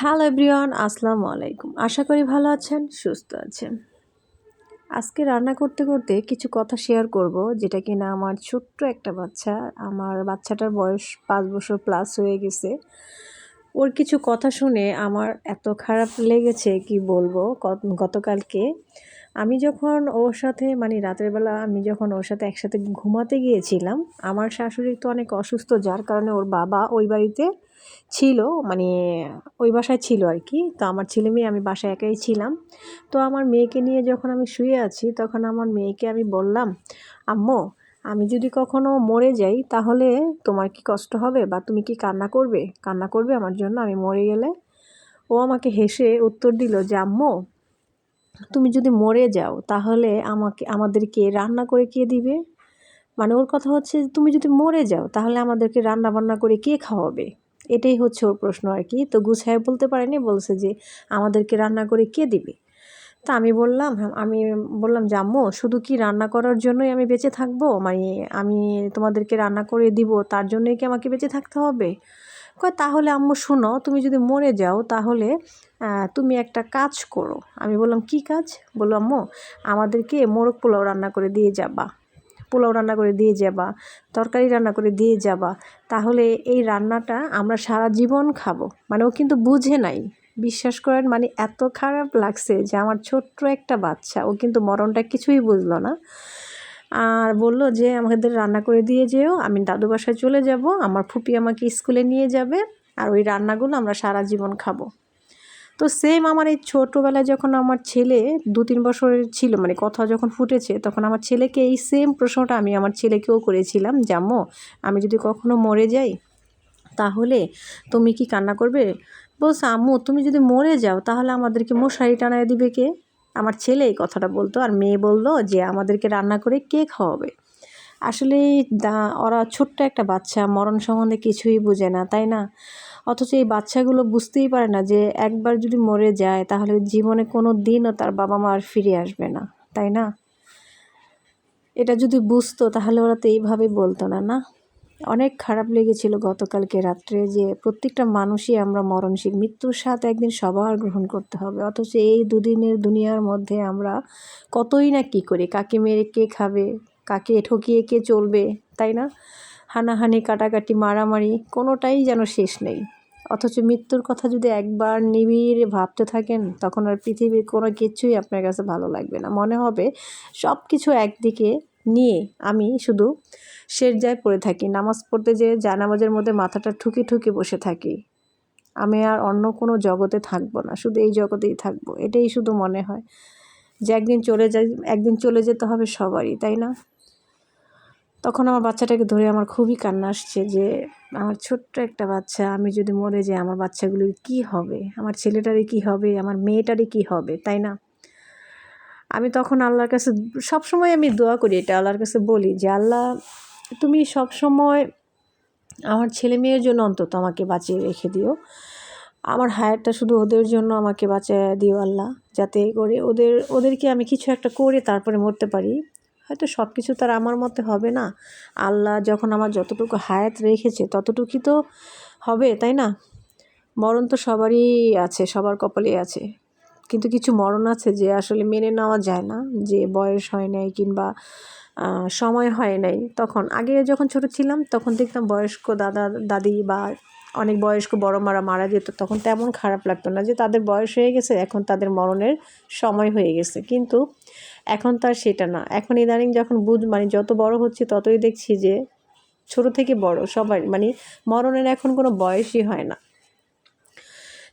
Hello everyone আসসালামু আলাইকুম আশা করি ভালো আছেন, সুস্থ আছেন। আজকে রান্না করতে করতে কিছু কথা শেয়ার করব, যেটা কি না আমার ছোট্ট একটা বাচ্চা, আমার বাচ্চাটার বয়স পাঁচ বছর প্লাস হয়ে গেছে। ওর কিছু কথা শুনে আমার এত খারাপ লেগেছে, কি বলব গতকালকে। আমি যখন ওর সাথে মানে রাতের বেলা আমি যখন ওর সাথে একসাথে ঘুমাতে গিয়েছিলাম, আমার শাশুড়ি তো অনেক অসুস্থ, যার কারণে ওর বাবা ওই বাড়িতে ছিল মানে ওই বাসায় ছিল আর কি তো আমার ছেলে মেয়ে, আমি বাসায় একাই ছিলাম। তো আমার মেয়েকে নিয়ে যখন আমি শুয়ে আছি, তখন আমার মেয়েকে আমি বললাম, আম্মু, আমি যদি কখনো মরে যাই, তাহলে তোমার কি কষ্ট হবে? বা তুমি কি কান্না করবে? কান্না করবে আমার জন্য? আমি মরে গেলে? ও আমাকে হেসে উত্তর দিল যে, আম্মু, তুমি যদি মরে যাও, তাহলে আমাকে, আমাদেরকে রান্না করে কে দিবে? মানে ওর কথা হচ্ছে, তুমি যদি মরে যাও, তাহলে আমাদেরকে রান্না বান্না করে কে খাওয়াবে? এটাই হচ্ছে ওর প্রশ্ন আর কি। তো গুছায় বলতে পারেনি, বলছে যে, আমাদেরকে রান্না করে কে দিবে? তা আমি বললাম আমি বললাম যে, আম্মু, শুধু কি রান্না করার জন্যই আমি বেঁচে থাকব? মানে আমি তোমাদেরকে রান্না করে দিব, তার জন্যই কি আমাকে বেঁচে থাকতে হবে? কয়, তাহলে আম্মু, শোনো, তুমি যদি মরে যাও, তাহলে তুমি একটা কাজ করো। আমি বললাম, কি কাজ? বলল, আম্মু, আমাদেরকে মোরগ পোলাও রান্না করে দিয়ে যাবা। পোলাও রান্না করে দিয়ে যাবা, তরকারি রান্না করে দিয়ে যাবা, তাহলে এই রান্নাটা আমরা সারা জীবন খাব। মানে ও কিন্তু বুঝে নাই। বিশ্বাস করেন মানে এত খারাপ লাগছে যে আমার ছোট্ট একটা বাচ্চা, ও কিন্তু মরণটা কিছুই বুঝলো না। আর বলল যে, আমাদের রান্না করে দিয়ে যেও, আমি দাদু বাসায় চলে যাব, আমার ফুপি আমাকে স্কুলে নিয়ে যাবে, আর ওই রান্নাগুলো আমরা সারা জীবন খাব। তো সেম আমার এই ছোটোবেলায় যখন আমার ছেলে দু তিন বছরের ছিল মানে কথা যখন ফুটেছে, তখন আমার ছেলেকে এই সেম প্রশ্নটা আমি আমার ছেলেকেও করেছিলাম জাম্মো আমি যদি কখনো মরে যাই, তাহলে তুমি কি কান্না করবে? বলছে, আম্মু, তুমি যদি মরে যাও, তাহলে আমাদেরকে মশারি টানায় দিবে কে? আমার ছেলে এই কথাটা বলতো, আর মেয়ে বলল যে, আমাদেরকে রান্না করে কে খাওয়াবে? আসলে ওরা ছোট্ট একটা বাচ্চা, মরণ সম্বন্ধে কিছুই বোঝে না, তাই না? অথচ এই বাচ্চাগুলো বুঝতেই পারে না যে একবার যদি মরে যায়, তাহলে জীবনে কোনো দিনও তার বাবা মা আর ফিরে আসবে না, তাই না? এটা যদি বুঝতো, তাহলে ওরা তো এইভাবে বলতো না না? অনেক খারাপ লেগেছিল গতকালকে রাত্রে যে প্রত্যেকটা মানুষই আমরা মরণশীল, মৃত্যুর সাথে একদিন সবার গ্রহণ করতে হবে। অথচ এই দুদিনের দুনিয়ার মধ্যে আমরা কতই না কী করি? কাকে মেরে কে খাবে? কাকে ঠকিয়ে কে চলবে? তাই না? হানাহানি, কাটাকাটি, মারামারি, কোনোটাই যেন শেষ নেই। অথচ মৃত্যুর কথা যদি একবার নিবিড় ভাবতে থাকেন, তখন আর পৃথিবীর কোনো কিছুই আপনার কাছে ভালো লাগবে না। মনে হবে সব কিছু একদিকে নিয়ে আমি শুধু শেরজায় পড়ে থাকি। নামাজ পড়তে যে জানামাজের মধ্যে মাথাটা ঠুকি ঠুকি বসে থাকি। আমি আর অন্য কোনো জগতে থাকব না, শুধু এই জগতেই থাকব। এটাই শুধু মনে হয়। যে একদিন চলে যাই একদিন চলে যেতে হবে সবারই, তাই না? তখন আমার বাচ্চাটাকে ধরে আমার খুবই কান্না আসছে যে, আমার ছোট্ট একটা বাচ্চা, আমি যদি মরে যাই, আমার বাচ্চাগুলির কি হবে? আমার ছেলেটারই কি হবে? আমার মেয়েটারই কি হবে? তাই না? আমি তখন আল্লাহর কাছে সবসময় আমি দোয়া করি, এটা আল্লাহর কাছে বলি যে, আল্লাহ, তুমি সব সময় আমার ছেলে মেয়ের জন্য অন্তত আমাকে বাঁচিয়ে রেখে দিও। আমার হায়ারটা শুধু ওদের জন্য আমাকে বাঁচিয়ে দিও আল্লাহ, যাতে করে ওদের, ওদেরকে আমি কিছু একটা করে তারপরে মরতে পারি। হয়তো সব কিছু তার আমার মতে হবে না। আল্লাহ যখন আমার যতটুকু হায়াত রেখেছে, ততটুকুই তো হবে, তাই না? মরণ তো সবারই আছে, সবার কপালেই আছে। কিন্তু কিছু মরণ আছে যে আসলে মেনে নেওয়া যায় না, যে বয়স হয় নাই কিংবা সময় হয় নাই। তখন আগে যখন ছোট ছিলাম, তখন দেখতাম বয়স্ক দাদা, দাদি বা অনেক বয়স্ক বড় মারা মারা যেত, তখন তেমন খারাপ লাগতো না যে তাদের বয়স হয়ে গেছে, এখন তাদের মরণের সময় হয়ে গেছে। কিন্তু এখন তার সেটা না। এখন ইদানিং যখন বুঝ মানে যত বড় হচ্ছে, ততই দেখছি যে ছোট থেকে বড় সবাই মানে মরণের এখন কোনো বয়সই হয় না।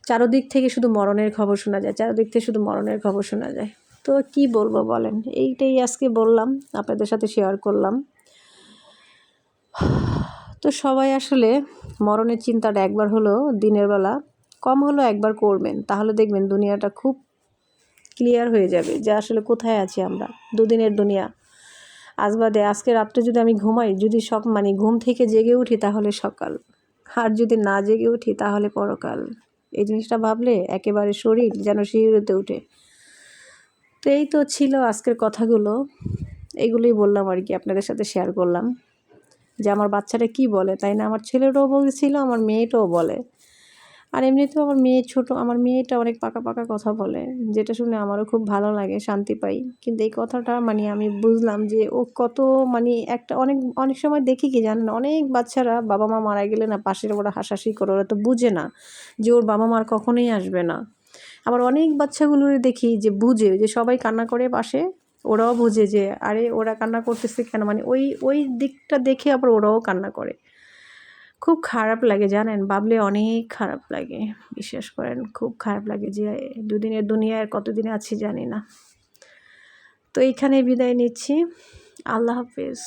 চারোদিক থেকে শুধু মরণের খবর শোনা যায়, চারোদিক থেকে শুধু মরণের খবর শোনা যায়। তো কি বলব বলেন? এইটাই আজকে বললাম, আপনাদের সাথে শেয়ার করলাম। তো সবাই আসলে মরণের চিন্তাটা একবার হলো দিনের বেলা কম হলো একবার করবেন। তাহলে দেখবেন দুনিয়াটা খুব ক্লিয়ার হয়ে যাবে যে আসলে কোথায় আছি আমরা। দুদিনের দুনিয়া। আজ বাদে আজকে রাত্রে যদি আমি ঘুমাই, যদি সব মানে ঘুম থেকে জেগে উঠি তাহলে সকাল। আর যদি না জেগে উঠি তাহলে পরকাল। এই জিনিসটা ভাবলে একেবারে শরীর যেন শিউরেতে উঠে তো এই তো ছিল আজকের কথাগুলো। এইগুলোই বললাম আর কি আপনাদের সাথে শেয়ার করলাম। যে আমার বাচ্চাটা কি বলে, তাই না? আমার ছেলেটাও বলছিল, আমার মেয়েটাও বলে। আর এমনিতেও আমার মেয়ে ছোট, আমার মেয়েটা অনেক পাকা পাকা কথা বলে, যেটা শুনে আমারও খুব ভালো লাগে, শান্তি পাই। কিন্তু এই কথাটা মানে আমি বুঝলাম যে ও কত মানে একটা অনেক অনেক সময় দেখি কি জানেন, অনেক বাচ্চারা বাবা মা মারা গেলে না পাশের ওরা হাসাহাসি করে, ওরা তো বুঝে না যে ওর বাবা মার কখনোই আসবে না। আবার অনেক বাচ্চাগুলো দেখি যে বুঝে, যে সবাই কান্না করে পাশে ওরাও বোঝে যে, আরে, ওরা কান্না করতেছে কেন? মানে ওই ওই দিকটা দেখে আবার ওরাও কান্না করে। খুব খারাপ লাগে, জানেন? ভাবলে অনেক খারাপ লাগে। বিশ্বাস করেন, খুব খারাপ লাগে যে, দুদিনের দুনিয়ায় কতদিনে আছি জানি না। তো এইখানে বিদায় নিচ্ছি। আল্লাহ হাফেজ।